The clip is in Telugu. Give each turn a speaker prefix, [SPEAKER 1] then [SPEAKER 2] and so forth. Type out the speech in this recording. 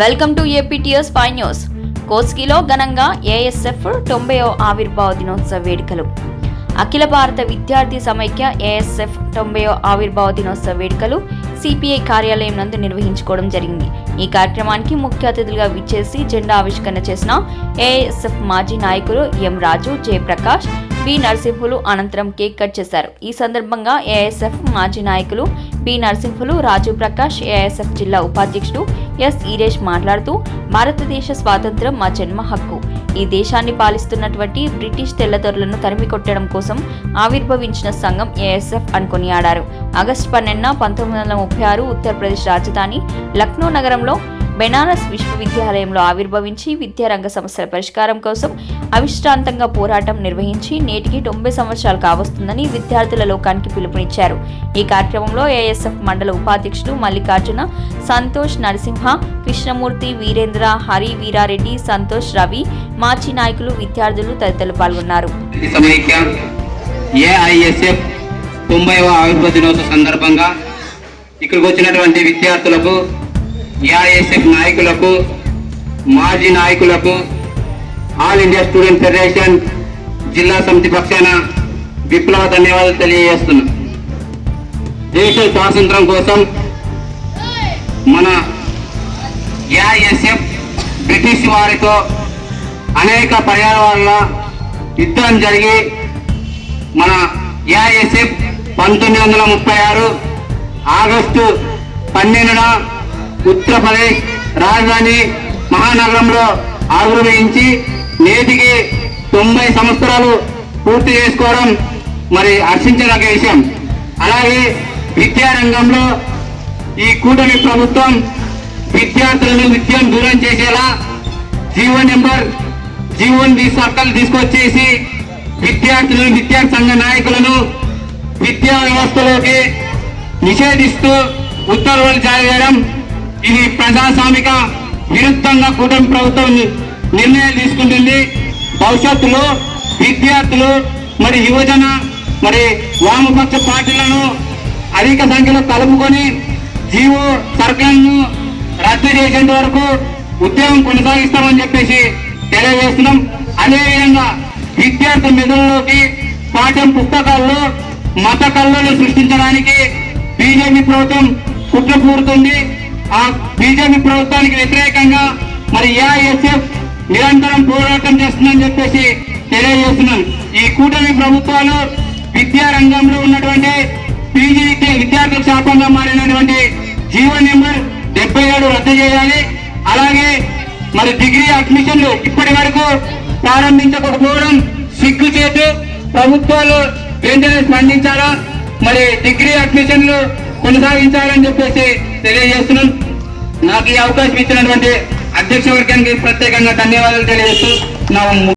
[SPEAKER 1] Welcome to APTS five news. కోస్కిలో ఘనంగా ఏఎస్ఎఫ్ తొంభైవ ఆవిర్భావ దినోత్సవ వేడుకలు. అఖిల భారత విద్యార్థి సమైక్య ఏఎస్ఎఫ్ తొంభైవ ఆవిర్భావ దినోత్సవ వేడుకలు సిపిఐ కార్యాలయం నందు నిర్వహించుకోవడం జరిగింది. ఈ కార్యక్రమానికి ముఖ్య అతిథులుగా విచ్చేసి జెండా ఆవిష్కరణ చేసిన ఏఎస్ఎఫ్ మాజీ నాయకులు ఎం రాజు జయప్రకాష్ బి నరసింహులు అనంతరం కేక్ కట్ చేశారు. ఈ సందర్భంగా ఏఎస్ఎఫ్ మాజీ నాయకులు పి నరసింహులు రాజు ప్రకాష్ ఏఎస్ఎఫ్ జిల్లా ఉపాధ్యక్షుడు ఎస్ ఈరేష్ మాట్లాడుతూ భారతదేశ స్వాతంత్రం మా జన్మ హక్కు. ఈ దేశాన్ని పాలిస్తున్నటువంటి బ్రిటిష్ తెల్లదొరలను తరిమి కొట్టడం కోసం ఆవిర్భవించిన సంఘం ఏఎస్ఎఫ్ అని కొనియాడారు. ఆగస్టు పన్నెండున పంతొమ్మిది వందల ముప్పై ఆరు ఉత్తరప్రదేశ్ రాజధాని లక్నో నగరంలో బెనారస్ విశ్వవిద్యాలయంలో ఆవిర్భవించి విద్యారంగ సమస్యల పరిష్కారం కోసం అవిశ్రాంతంగా పోరాటం నిర్వహించి నేటికి తొంభై సంవత్సరాలు కావస్తుందని విద్యార్థుల లోకానికి పిలుపునిచ్చారు. ఈ కార్యక్రమంలో ఏఎస్ఎఫ్ మండల ఉపాధ్యక్షులు మల్లికార్జున సంతోష్ నరసింహ కృష్ణమూర్తి వీరేంద్ర హరి వీరారెడ్డి సంతోష్ రవి మాజీ నాయకులు విద్యార్థులు తదితరులు పాల్గొన్నారు.
[SPEAKER 2] ఏఐఎస్ఎఫ్ తొంభైవ ఆవిర్భావ దినోత్సవ సందర్భంగా ఇక్కడికి వచ్చినటువంటి విద్యార్థులకు ఏఐఎస్ఎఫ్ నాయకులకు మాజీ నాయకులకు ఆల్ ఇండియా స్టూడెంట్ ఫెడరేషన్ జిల్లా సమితి పక్షాన విప్లవ ధన్యవాదాలు తెలియజేస్తున్నా. దేశ స్వాతంత్రం కోసం మన ఏఐఎస్ఎఫ్ బ్రిటిష్ వారితో అనేక పర్యావరణ యుద్ధం జరిగి మన ఏఐఎస్ఎఫ్ పంతొమ్మిది వందల ముప్పై ఆరు ఆగస్టు పన్నెండున ఉత్తరప్రదేశ్ రాజధాని మహానగరంలో ఆవిర్భవించి నేటికి తొంభై సంవత్సరాలు పూర్తి చేసుకోవడం మరి హర్షించదగ్గ విషయం. అలాగే విద్యారంగంలో ఈ కూటమి ప్రభుత్వం విద్యార్థులను విద్యను దూరం చేసేలా జీవో నెంబర్ జీవోన్ ది సర్కల్ తీసుకొచ్చేసి విద్యార్థులను విద్యార్థి సంఘ నాయకులను విద్యా వ్యవస్థలోకి నిషేధిస్తూ ఉత్తర్వులు జారీ చేయడం ఇది ప్రజాస్వామిక విరుద్ధంగా కూటమి ప్రభుత్వం నిర్ణయాలు తీసుకుంటుంది. భవిష్యత్తులో విద్యార్థులు మరి యువజన మరి వామపక్ష పార్టీలను అధిక సంఖ్యలో కలుపుకొని జీవో సర్కల్ను రద్దు చేసేంత వరకు ఉద్యోగం కొనసాగిస్తామని చెప్పేసి తెలియజేస్తున్నాం. అదేవిధంగా విద్యార్థుల మెదడులోకి పాఠ్యం పుస్తకాల్లో మత కళ్ళను సృష్టించడానికి బీజేపీ ప్రభుత్వం కుట్ర పూరుతుంది ఆ బీజేపీ ప్రభుత్వానికి వ్యతిరేకంగా మరి ఏఐఎస్ఎఫ్ నిరంతరం పోరాటం చేస్తుందని చెప్పేసి తెలియజేస్తున్నాను. ఈ కూటమి ప్రభుత్వాలు విద్యా రంగంలో ఉన్నటువంటి పీజీ విద్యార్థుల శాపంగా మారినటువంటి జీవో నెంబర్ డెబ్బై ఏడు రద్దు చేయాలి. అలాగే మరి డిగ్రీ అడ్మిషన్లు ఇప్పటి వరకు ప్రారంభించకపోవడం సిగ్గుచేటు ప్రభుత్వాలు వెంటనే స్పందించాలా? మరి డిగ్రీ అడ్మిషన్లు కొనసాగించాలని చెప్పేసి తెలియజేస్తున్నాం. నాకు ఈ అవకాశం ఇచ్చినటువంటి అధ్యక్ష వర్గానికి ప్రత్యేకంగా ధన్యవాదాలు తెలియజేస్తూ నా